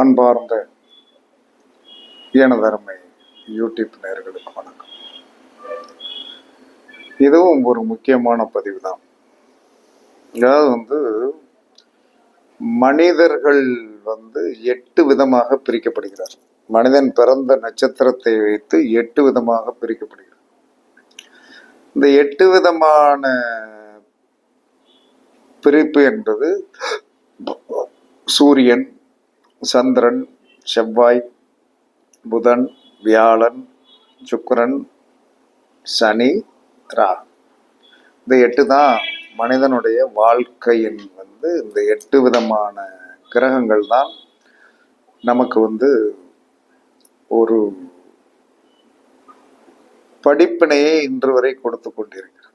அன்பார்ந்த எனதருமை யூடியூப் நேர்களுக்கு வணக்கம். இதுவும் ஒரு முக்கியமான பதிவு தான் அதாவது வந்து மனிதர்கள் வந்து எட்டு விதமாக பிரிக்கப்படுகிறார். மனிதன் பிறந்த நட்சத்திரத்தை வைத்து எட்டு விதமாக பிரிக்கப்படுகிறார். இந்த எட்டு விதமான பிரிப்பு என்பது சூரியன் சந்திரன் செவ்வாய் புதன் வியாழன் சுக்கரன் சனி ரா. இந்த எட்டு தான் மனிதனுடைய வாழ்க்கையின் வந்து இந்த எட்டு விதமான கிரகங்கள் தான் நமக்கு வந்து ஒரு படிப்பினையை இன்று வரை கொடுத்து கொண்டிருக்கிறது.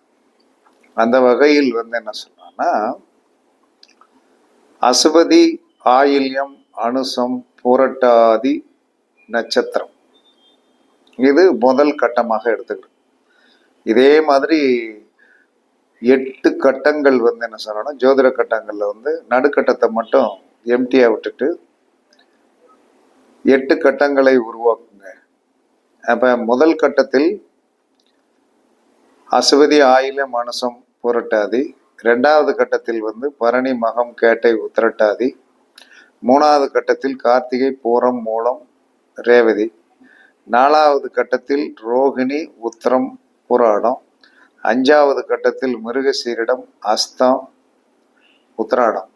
அந்த வகையில் வந்து என்ன சொல்லலாம்னா அசுவதி ஆயில்யம் அனுசம் புரட்டாதி நட்சத்திரம். இது முதல் கட்டமாக எடுத்துக்கிட்டு. இதே மாதிரி எட்டு கட்டங்கள் வந்து என்ன சொல்லணும் ஜோதிட கட்டங்களில் வந்து நடுக்கட்டத்தை மட்டும் எம்டியாக விட்டுட்டு எட்டு கட்டங்களை உருவாக்குங்க. அப்போ முதல் கட்டத்தில் அசுவதி ஆயிலம் மனசம் புரட்டாதி. ரெண்டாவது கட்டத்தில் வந்து பரணி மகம் கேட்டை உத்திரட்டாதி. மூணாவது கட்டத்தில் கார்த்திகை பூரம் மூலம் ரேவதி. நாலாவது கட்டத்தில் ரோகிணி உத்திரம் புராடம் அஞ்சாவது கட்டத்தில் மிருகசீரிடம் அஸ்தம் உத்திராடம்.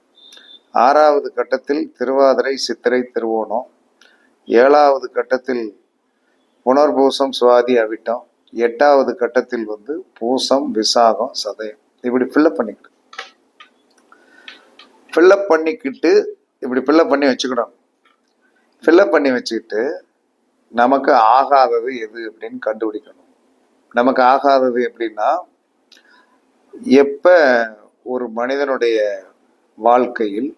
ஆறாவது கட்டத்தில் திருவாதிரை சித்திரை திருவோணம். ஏழாவது கட்டத்தில் புனர்பூசம் சுவாதி அவிட்டம். எட்டாவது கட்டத்தில் வந்து பூசம் விசாகம் சதயம். இப்படி ஃபில்லப் பண்ணிக்கிட்டு. ஃபில்லப் பண்ணிக்கிட்டு இப்படி ஃபில்லப் பண்ணி வச்சுக்கணும். ஃபில்லப் பண்ணி வச்சுக்கிட்டு நமக்கு ஆகாதது எது அப்படின்னு கண்டுபிடிக்கணும். நமக்கு ஆகாதது எப்படின்னா எப்ப ஒரு மனிதனுடைய வாழ்க்கையில்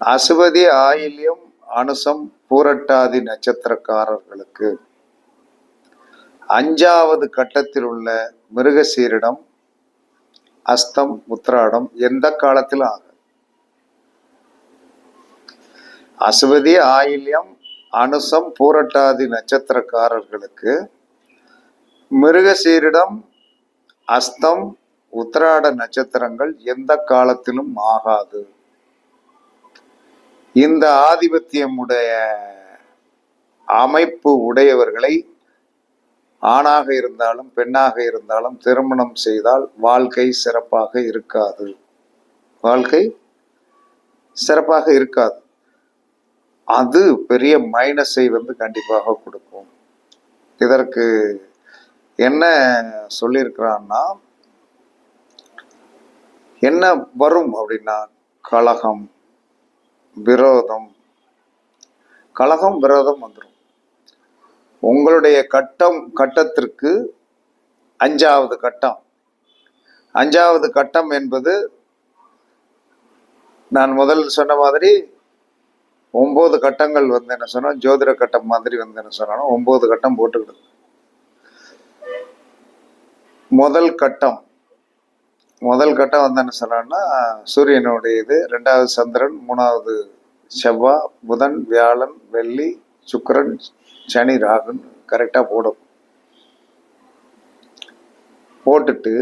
அசுவதி ஆயில்யம் அனுசம் பூரட்டாதி நட்சத்திரக்காரர்களுக்கு அஞ்சாவது கட்டத்தில் உள்ள மிருகசீரிடம் அஸ்தம் உத்ராடம் எந்த காலத்திலும் ஆகும் அசுவதி ஆயில்யம் அனுசம் பூரட்டாதி நட்சத்திரக்காரர்களுக்கு மிருகசீரிடம் அஸ்தம் உத்திராட நட்சத்திரங்கள் எந்த காலத்திலும் ஆகாது. இந்த ஆதிபத்தியமுடைய அமைப்பு உடையவர்களை ஆணாக இருந்தாலும் பெண்ணாக இருந்தாலும் திருமணம் செய்தால் வாழ்க்கை சிறப்பாக இருக்காது. வாழ்க்கை சிறப்பாக இருக்காது. அது பெரிய மைனஸை வந்து கண்டிப்பாக கொடுக்கும். இதற்கு என்ன சொல்லியிருக்கிறான்னா என்ன வரும் அப்படின்னா கலகம் விரோதம். கலகம் விரோதம் வந்துடும் உங்களுடைய கட்டம் கட்டத்திற்கு அஞ்சாவது கட்டம். அஞ்சாவது கட்டம் என்பது நான் முதல் சொன்ன மாதிரி ஒம்பது கட்டங்கள் வந்து என்ன சொன்னா ஜோதிட கட்டம் மாதிரி வந்து என்ன சொன்னாலும் ஒன்பது கட்டம் போட்டுக்கிடுது முதல் கட்டம். முதல் கட்டம் வந்து என்ன சொன்னான்னா சூரியனுடைய இது ரெண்டாவது சந்திரன் மூணாவது செவ்வாய் புதன் வியாழன் வெள்ளி சுக்கரன் சனி ராகுன் கரெக்டாக போடும். போட்டுட்டு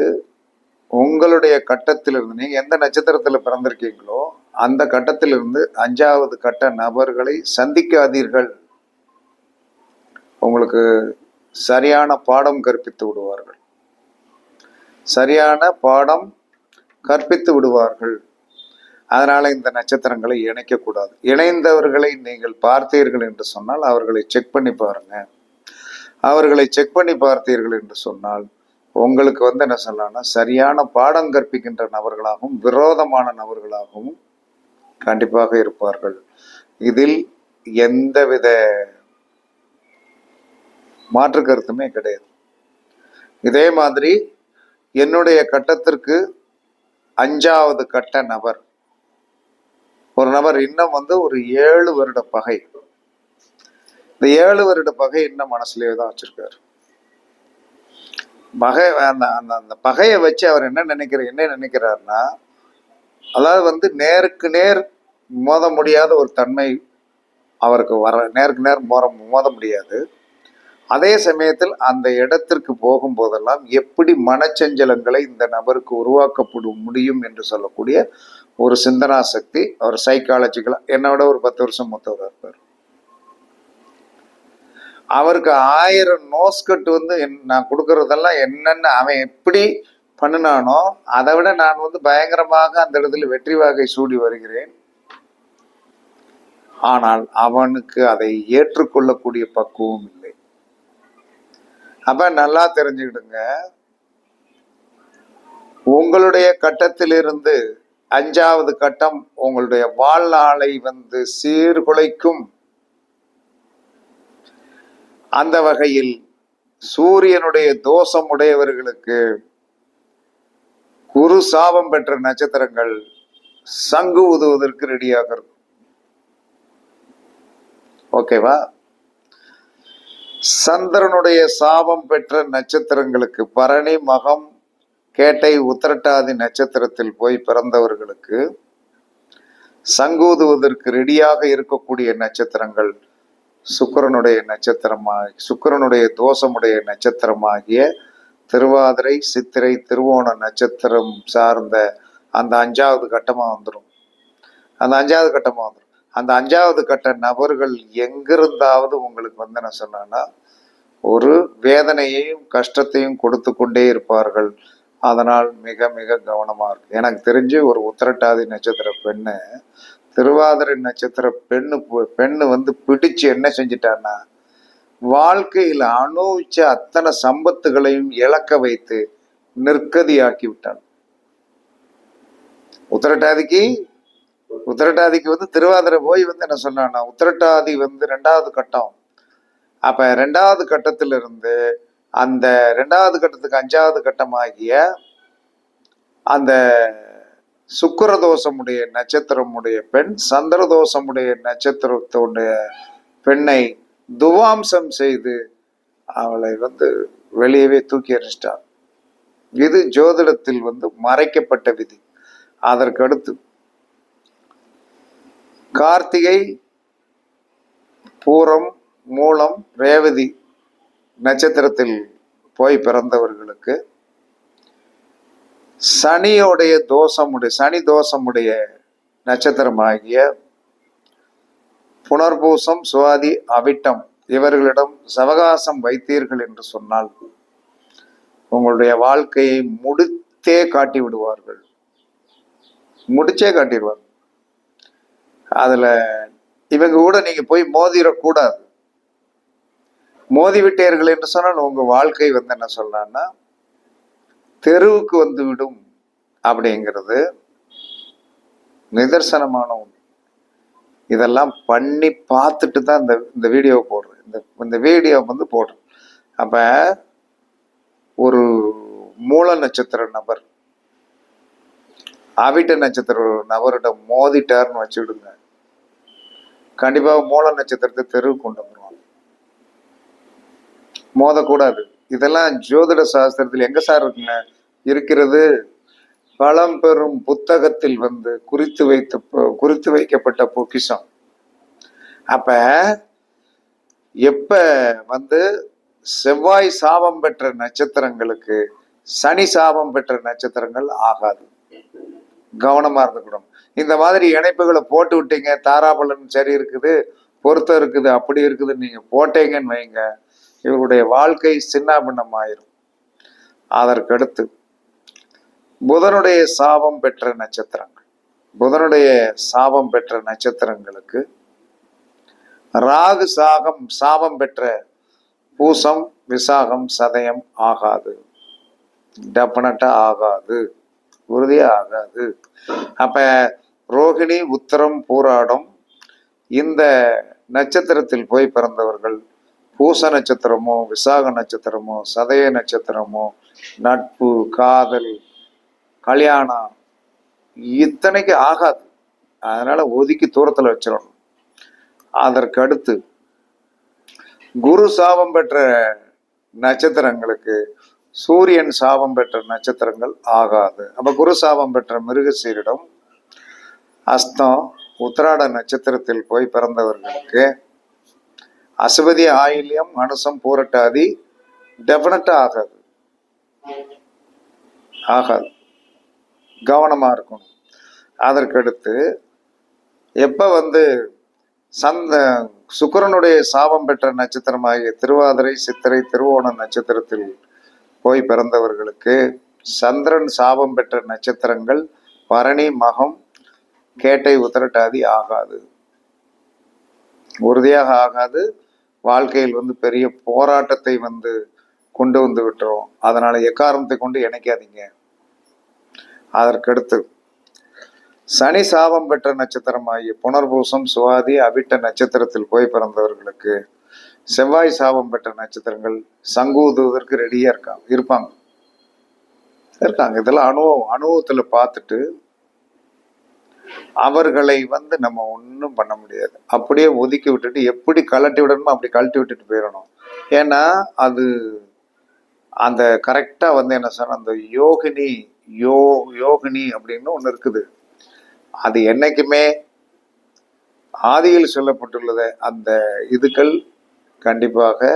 உங்களுடைய கட்டத்திலிருந்து நீங்கள் எந்த நட்சத்திரத்தில் பிறந்திருக்கீங்களோ அந்த கட்டத்திலிருந்து அஞ்சாவது கட்ட நபர்களை சந்திக்காதீர்கள். உங்களுக்கு சரியான பாடம் கற்பித்து விடுவார்கள். சரியான பாடம் கற்பித்து விடுவார்கள். அதனால இந்த நட்சத்திரங்களை இணைக்கக்கூடாது. இணைந்தவர்களை நீங்கள் பார்த்தீர்கள் என்று சொன்னால் அவர்களை செக் பண்ணி பாருங்க. அவர்களை செக் பண்ணி பார்த்தீர்கள் என்று சொன்னால் உங்களுக்கு வந்து என்ன சொல்லலாம்னா சரியான பாடம் கற்பிக்கின்ற நபர்களாகவும் விரோதமான நபர்களாகவும் கண்டிப்பாக இருப்பார்கள். இதில் எந்தவித மாற்று கருத்துமே கிடையாது. இதே மாதிரி என்னுடைய கட்டத்திற்கு அஞ்சாவது கட்ட நபர். ஒரு நபர் இன்னும் வந்து ஒரு ஏழு வருட பகை. இந்த ஏழு வருட பகை இன்னும் மனசுலயே தான் வச்சிருக்காரு. பகை அந்த அந்த அந்த பகையை வச்சு அவர் என்ன நினைக்கிற என்ன நினைக்கிறாருன்னா அதாவது வந்து நேருக்கு நேர் மோத முடியாத ஒரு தன்மை அவருக்கு வர நேருக்கு நேர் மோத மோத முடியாது. அதே சமயத்தில் அந்த இடத்திற்கு போகும்போதெல்லாம் எப்படி மனச்சஞ்சலங்களை இந்த நபருக்கு உருவாக்கப்படும் முடியும் என்று சொல்லக்கூடிய ஒரு சிந்தனா சக்தி அவர் சைக்காலஜிக்கலாக என்னோட ஒரு பத்து வருஷம் மூத்தவராக இருப்பார். அவருக்கு ஆயிரம் நோஸ்கட் வந்து என் நான் கொடுக்கறதெல்லாம் என்னென்ன அவன் எப்படி பண்ணினானோ அதை விட நான் வந்து பயங்கரமாக அந்த இடத்துல வெற்றி வாகை சூடி வருகிறேன். ஆனால் அவனுக்கு அதை ஏற்றுக்கொள்ளக்கூடிய பக்குவம் இல்லை. அப்ப நல்லா தெரிஞ்சுக்கிடுங்க. உங்களுடைய கட்டத்திலிருந்து அஞ்சாவது கட்டம் உங்களுடைய வாழ்நாளை வந்து சீர்குலைக்கும். அந்த வகையில் சூரியனுடைய தோஷம் உடையவர்களுக்கு குரு சாபம் பெற்ற நட்சத்திரங்கள் சங்கு உதுவதற்கு ரெடியாக இருக்கும். ஓகேவா? சந்திரனுடைய சாபம் பெற்ற நட்சத்திரங்களுக்கு பரணி மகம் கேட்டை உத்திரட்டாதி நட்சத்திரத்தில் போய் பிறந்தவர்களுக்கு சங்கூதுவதற்கு ரெடியாக இருக்கக்கூடிய நட்சத்திரங்கள் சுக்கிரனுடைய நட்சத்திரமாக சுக்கிரனுடைய தோஷமுடைய நட்சத்திரமாகிய திருவாதிரை சித்திரை திருவோண நட்சத்திரம் சார்ந்த அந்த அஞ்சாவது கட்டமாக வந்துடும் அந்த அஞ்சாவது கட்டமாக வந்துடும் அந்த அஞ்சாவது கட்ட நபர்கள் எங்கிருந்தாவது உங்களுக்கு வந்து என்ன சொன்னா ஒரு வேதனையையும் கஷ்டத்தையும் கொடுத்து கொண்டே இருப்பார்கள். அதனால் மிக மிக கவனமாக இருக்கு. எனக்கு தெரிஞ்சு ஒரு உத்திரட்டாதி நட்சத்திர பெண்ணு திருவாதிரை நட்சத்திர பெண்ணு பெண்ணு வந்து பிடிச்சு என்ன செஞ்சிட்டான்னா வாழ்க்கையில் அனுபவிச்ச அத்தனை சம்பத்துகளையும் இழக்க வைத்து நிற்கதியாக்கி விட்டான் உத்திரட்டாதிக்கு உத்திரட்டாதிக்கு வந்து திருவாதிரை போய் வந்து என்ன சொன்னான்னா உத்திரட்டாதி வந்து ரெண்டாவது கட்டம். அப்ப ரெண்டாவது கட்டத்திலிருந்து அந்த ரெண்டாவது கட்டத்துக்கு அஞ்சாவது கட்டமாகிய அந்த சுக்கரதோஷமுடைய நட்சத்திரமுடைய பெண் சந்திரதோஷமுடைய நட்சத்திரத்துடைய பெண்ணை துவாம்சம் செய்து அவளை வந்து வெளியவே தூக்கி எறிஞ்சிட்டார் இது ஜோதிடத்தில் வந்து மறைக்கப்பட்ட விதி. அதற்கடுத்து கார்த்திகை பூரம் மூலம் ரேவதி நட்சத்திரத்தில் போய் பிறந்தவர்களுக்கு சனியோடைய தோஷமுடைய சனி தோஷமுடைய நட்சத்திரமாகிய புனர்பூசம் சுவாதி அவிட்டம் இவர்களிடம் சவகாசம் வைத்தீர்கள் என்று சொன்னால் உங்களுடைய வாழ்க்கையை முடித்தே காட்டி விடுவார்கள் முடிச்சே காட்டிடுவார்கள். அதுல இவங்க கூட நீங்க போய் மோதிடக்கூடாது மோதி விட்டீர்கள் என்று சொன்னால் உங்க வாழ்க்கை வந்து என்ன சொல்லலாம்னா தெருவுக்கு வந்து விடும் அப்படிங்கிறது நிதர்சனமான ஒன்று. இதெல்லாம் பண்ணி பார்த்துட்டு தான் இந்த இந்த வீடியோவை போடுறேன். இந்த இந்த வீடியோ வந்து போடுறேன். அப்ப ஒரு மூல நட்சத்திர நபர் அவிட்ட நட்சத்திர நபரிடம் மோதிட்டார்னு வச்சுடுங்க கண்டிப்பாக மூல நட்சத்திரத்தை தெருவுக்கு கொண்டு வருவாங்க மோதக்கூடாது. இதெல்லாம் ஜோதிட சாஸ்திரத்தில் எங்க சார் இருக்குங்க? இருக்கிறது பழம்பெரும் புத்தகத்தில் வந்து குறித்து வைத்த குறித்து வைக்கப்பட்ட பொக்கிஷம். அப்ப எப்ப வந்து செவ்வாய் சாபம் பெற்ற நட்சத்திரங்களுக்கு சனி சாபம் பெற்ற நட்சத்திரங்கள் ஆகாது. கவனமா இருந்துக்கணும். இந்த மாதிரி இணைப்புகளை போட்டு விட்டீங்க. தாராபலன் சரி இருக்குது பொருத்தம் இருக்குது அப்படி இருக்குது நீங்க போட்டீங்கன்னு வைங்க. இவருடைய வாழ்க்கை சின்னாபின்னம் ஆயிரும் அதற்கடுத்து புதனுடைய சாபம் பெற்ற நட்சத்திரங்கள். புதனுடைய சாபம் பெற்ற நட்சத்திரங்களுக்கு ராகு சாகம் சாபம் பெற்ற பூசம் விசாகம் சதயம் ஆகாது. டெஃபினட்டா ஆகாது. உறுதியாக ஆகாது. அப்ப ரோகிணி உத்தரம் பூராடம். இந்த நட்சத்திரத்தில் போய் பிறந்தவர்கள் பூச நட்சத்திரமோ விசாக நட்சத்திரமோ சதய நட்சத்திரமோ நட்பு காதல் கல்யாணம் இத்தனைக்கு ஆகாது. அதனால ஒதுக்கி தூரத்தில் வச்சிடணும் அதற்கு அடுத்து குரு சாபம் பெற்ற நட்சத்திரங்களுக்கு சூரியன் சாபம் பெற்ற நட்சத்திரங்கள் ஆகாது. அப்ப குரு சாபம் பெற்ற மிருகசீரிடம் அஸ்தம் உத்திராட நட்சத்திரத்தில் போய் பிறந்தவர்களுக்கு அசுபதி ஆயில்யம் அனுசம் பூரட்டாதி டெஃபினட்டா ஆகாது. ஆகாது. கவனமா இருக்கணும். அதற்கடுத்து எப்ப வந்து சந்த சுக்கிரனுடைய சாபம் பெற்ற நட்சத்திரமாகிய திருவாதிரை சித்திரை திருவோண நட்சத்திரத்தில் போய் பிறந்தவர்களுக்கு சந்திரன் சாபம் பெற்ற நட்சத்திரங்கள் பரணி மகம் கேட்டை உத்தரட்டாதி ஆகாது. உறுதியாக ஆகாது. வாழ்க்கையில் வந்து பெரிய போராட்டத்தை வந்து கொண்டு வந்து விட்டுரும். அதனால எக்காரணத்தை கொண்டு இணைக்காதீங்க. அதற்கடுத்து சனி சாபம் பெற்ற நட்சத்திரமாகிய புனர்பூசம் சுவாதி அவிட்ட நட்சத்திரத்தில் போய் பிறந்தவர்களுக்கு செவ்வாய் சாபம் பெற்ற நட்சத்திரங்கள் சங்கூதுவதற்கு ரெடியா இருக்காங்க. இருப்பாங்க. இருக்காங்க. இதெல்லாம் அனுபவம். அனுபவத்துல பார்த்துட்டு அவர்களை வந்து நம்ம ஒன்றும் பண்ண முடியாது. அப்படியே ஒதுக்கி விட்டுட்டு எப்படி கழட்டி விடணுமோ அப்படி கழட்டி விட்டுட்டு போயிடணும். ஏன்னா அது அந்த கரெக்டாக வந்து என்ன சொன்ன அந்த யோகினி யோ யோகினி அப்படின்னு ஒன்று இருக்குது. அது என்னைக்குமே ஆதியில் சொல்லப்பட்டுள்ளது. அந்த இதுகள் கண்டிப்பாக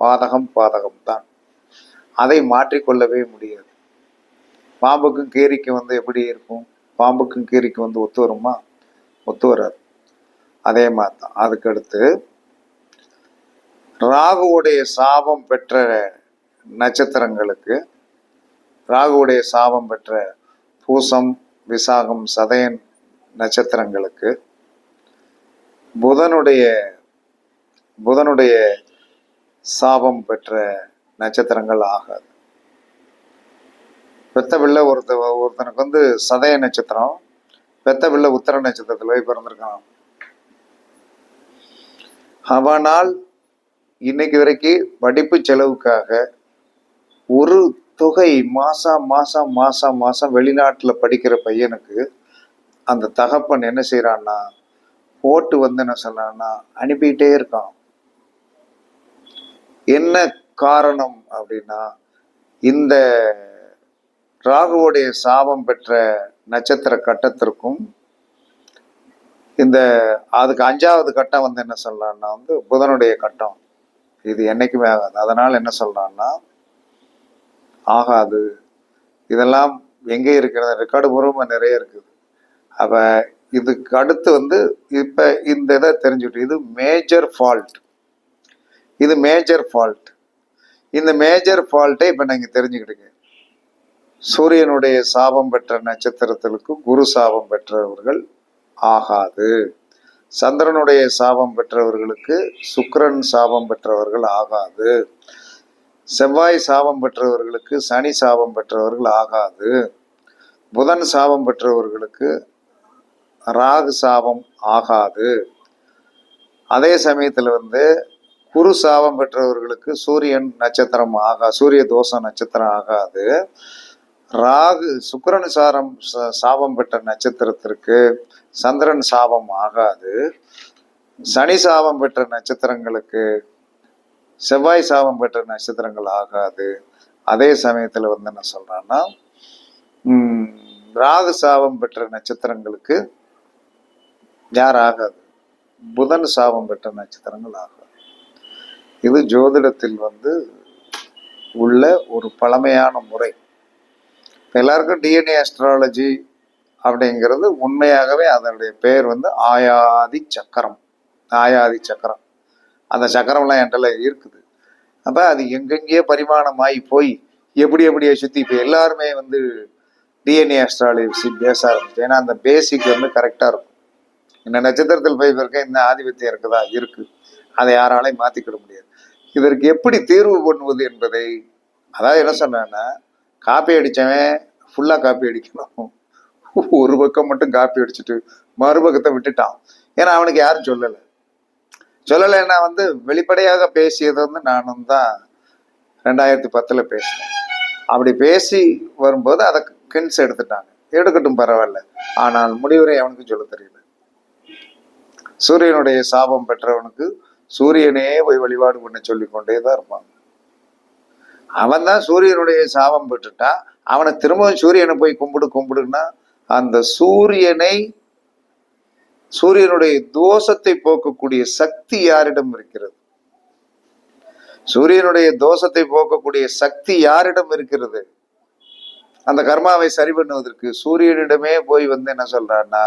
பாதகம் பாதகம் தான் அதை மாற்றிக்கொள்ளவே முடியாது. பாம்புக்கும் கீரிக்கும் வந்து எப்படி இருக்கும்? பாம்புக்கும் கீரிக்கும் வந்து ஒத்து வருமா? ஒத்து வராது. அதே மாதிரி தான் அதுக்கடுத்து ராகுவுடைய சாபம் பெற்ற நட்சத்திரங்களுக்கு ராகுவுடைய சாபம் பெற்ற பூசம் விசாகம் சதயன் நட்சத்திரங்களுக்கு புதனுடைய புதனுடைய சாபம் பெற்ற நட்சத்திரங்கள் ஆகாது. பெத்த பிள்ளை ஒருத்த ஒருத்தனுக்கு வந்து சதய நட்சத்திரம் பெத்த பிள்ளை உத்தர நட்சத்திரத்தில் போய் பிறந்திருக்கான். அவனால் இன்னைக்கு வரைக்கும் படிப்பு செலவுக்காக ஒரு தொகை மாசம் மாசம் மாசம் மாசம் வெளிநாட்டுல படிக்கிற பையனுக்கு அந்த தகப்பன் என்ன செய்யறான்னா போட்டு வந்து என்ன சொல்லான்னா அனுப்பிக்கிட்டே இருக்கான். என்ன காரணம் அப்படின்னா இந்த ராகுவுடைய சாபம் பெற்ற நட்சத்திர கட்டத்திற்கும் இந்த அதுக்கு அஞ்சாவது கட்டம் வந்து என்ன சொல்லலாம்னா வந்து புதனுடைய கட்டம். இது என்னைக்குமே ஆகாது. அதனால் என்ன சொல்கிறான்னா ஆகாது. இதெல்லாம் எங்கே இருக்கிறது? ரெக்கார்டு பூர்வமாக நிறைய இருக்குது. அப்போ இதுக்கு அடுத்து வந்து இப்போ இந்த இதை தெரிஞ்சுட்டு இது மேஜர் ஃபால்ட் இது மேஜர் ஃபால்ட் இந்த மேஜர் ஃபால்ட்டை இப்போ நீங்கள் தெரிஞ்சுக்கிட்டுங்க. சூரியனுடைய சாபம் பெற்ற நட்சத்திரத்திற்கு குரு சாபம் பெற்றவர்கள் ஆகாது. சந்திரனுடைய சாபம் பெற்றவர்களுக்கு சுக்கரன் சாபம் பெற்றவர்கள் ஆகாது. செவ்வாய் சாபம் பெற்றவர்களுக்கு சனி சாபம் பெற்றவர்கள் ஆகாது. புதன் சாபம் பெற்றவர்களுக்கு ராகு சாபம் ஆகாது. அதே சமயத்தில் வந்து குரு சாபம் பெற்றவர்களுக்கு சூரியன் நட்சத்திரம் ஆகா சூரிய தோஷம் நட்சத்திரம் ஆகாது. ராகு சுக்கரன் சாரம் ச- சாபம் பெற்ற நட்சத்திரத்திற்கு சந்திரன் சாபம் ஆகாது. சனி சாபம் பெற்ற நட்சத்திரங்களுக்கு செவ்வாய் சாபம் பெற்ற நட்சத்திரங்கள் ஆகாது. அதே சமயத்தில் வந்து என்ன சொல்கிறேன்னா ராகு சாபம் பெற்ற நட்சத்திரங்களுக்கு யார் ஆகாது? புதன் சாபம் பெற்ற நட்சத்திரங்கள் ஆகாது. இது ஜோதிடத்தில் வந்து உள்ள ஒரு பழமையான முறை. எல்லாருக்கும் டிஎன்ஏ அஸ்ட்ராலஜி அப்படிங்கிறது உண்மையாகவே அதனுடைய பேர் வந்து ஆயாதி சக்கரம். ஆயாதி சக்கரம். அந்த சக்கரம்லாம் என்கிட்ட இருக்குது. அப்போ அது எங்கெங்கேயோ பரிமாணமாகி போய் எப்படி எப்படியே சுற்றி இப்போ எல்லாருமே வந்து டிஎன்ஏ அஸ்ட்ராலஜி பேச ஆரம்பிச்சு ஏன்னா அந்த பேசிக் வந்து கரெக்டாக இருக்கும். இந்த நட்சத்திரத்தில் போய் இருக்க இந்த ஆதிபத்தியம் இருக்குதா? இருக்குது அதை யாராலையும் மாற்றிக்கிட முடியாது. இதற்கு எப்படி தீர்வு பண்ணுவது என்பதை அதாவது என்ன சொன்னேன்னா காப்பி அடித்தவன் ஃபுல்லாக காப்பி அடிக்கணும். ஒரு பக்கம் மட்டும் காப்பி அடிச்சுட்டு மறுபக்கத்தை விட்டுட்டான். ஏன்னா அவனுக்கு யாரும் சொல்லலை. சொல்லலைன்னா வந்து வெளிப்படையாக பேசியது வந்து நானும் தான் ரெண்டாயிரத்தி பத்துல பேசினேன். அப்படி பேசி வரும்போது அதை கின்ஸ் எடுத்துட்டாங்க. எடுக்கட்டும் பரவாயில்ல. ஆனால் முடிவுரை அவனுக்கு சொல்ல தெரியல. சூரியனுடைய சாபம் பெற்றவனுக்கு சூரியனே போய் வழிபாடு பண்ண சொல்லி கொண்டே தான் இருப்பாங்க. அவன் தான் சூரியனுடைய சாபம் பெற்றுட்டான் அவனை திரும்பவும் சூரியனை போய் கும்பிடு கும்பிடுன்னா அந்த சூரியனை சூரியனுடைய தோஷத்தை போக்கக்கூடிய சக்தி யாரிடம் இருக்கிறது? சூரியனுடைய தோஷத்தை போக்கக்கூடிய சக்தி யாரிடம் இருக்கிறது? அந்த கர்மாவை சரி பண்ணுவதற்கு சூரியனிடமே போய் வந்து என்ன சொல்றான்னா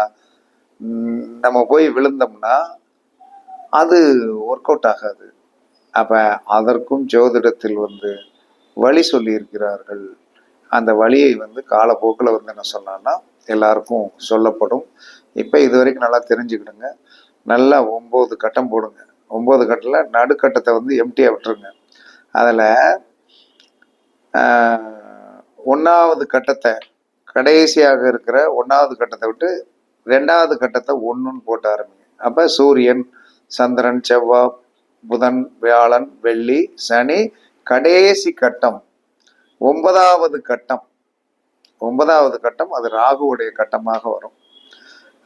நம்ம போய் விழுந்தோம்னா அது ஒர்க் அவுட் ஆகாது. அப்ப அதற்கும் ஜோதிடத்தில் வந்து வழி சொல்லி இருக்கிறார்கள் அந்த வழியை வந்து காலப்போக்கில் வந்து என்ன சொன்னான்னா எல்லாருக்கும் சொல்லப்படும். இப்போ இது வரைக்கும் நல்லா தெரிஞ்சுக்கிடுங்க. நல்லா ஒம்பது கட்டம் போடுங்க. ஒம்பது கட்டில் நடுக்கட்டத்தை வந்து எம்டியாக விட்டுருங்க. அதில் ஒன்றாவது கட்டத்தை கடைசியாக இருக்கிற ஒன்றாவது கட்டத்தை விட்டு ரெண்டாவது கட்டத்தை ஒன்றுன்னு போட்டு ஆரம்பிங்க. அப்போ சூரியன் சந்திரன் செவ்வாய் புதன் வியாழன் வெள்ளி சனி கடைசி கட்டம் ஒன்பதாவது கட்டம். ஒன்பதாவது கட்டம் அது ராகுவுடைய கட்டமாக வரும்.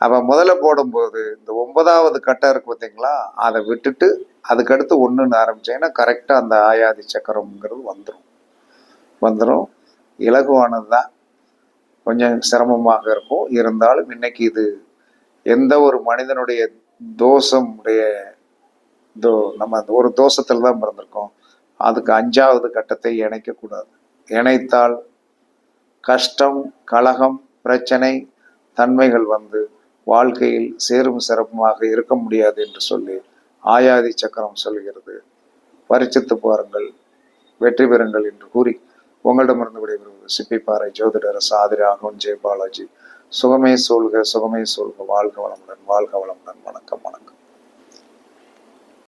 அப்போ முதல்ல போடும்போது இந்த ஒன்பதாவது கட்டம் இருக்கு பார்த்தீங்களா அதை விட்டுட்டு அதுக்கடுத்து ஒன்றுன்னு ஆரம்பிச்சிங்கன்னா கரெக்டாக அந்த ஆயாதி சக்கரம்ங்கிறது வந்துடும் வந்துடும் இலகுவானது தான். கொஞ்சம் சிரமமாக இருக்கும். இருந்தாலும் இன்னைக்கு இது எந்த ஒரு மனிதனுடைய தோஷம் உடைய தோ நம்ம அந்த ஒரு தோஷத்தில் தான் பிறந்திருக்கோம். அதுக்கு அஞ்சாவது கட்டத்தை இணைக்கக்கூடாது. இணைத்தால் கஷ்டம் கலகம் பிரச்சனை தன்மைகள் வந்து வாழ்க்கையில் சேரும் சிறப்புமாக இருக்க முடியாது என்று சொல்லி ஆயாதி சக்கரம் சொல்கிறது. பரிச்சித்து பாருங்கள் வெற்றி பெறுங்கள் என்று கூறி உங்களிடமிருந்து விடைபெறுவது சிப்பிப்பாறை ஜோதிடர் சாதிரி ராகவன் ஜெய பாலாஜி சுகமே சூழ்க சுகமே சூழ்க. வாழ்க வளமுடன் வாழ்க வளமுடன். வணக்கம் வணக்கம்.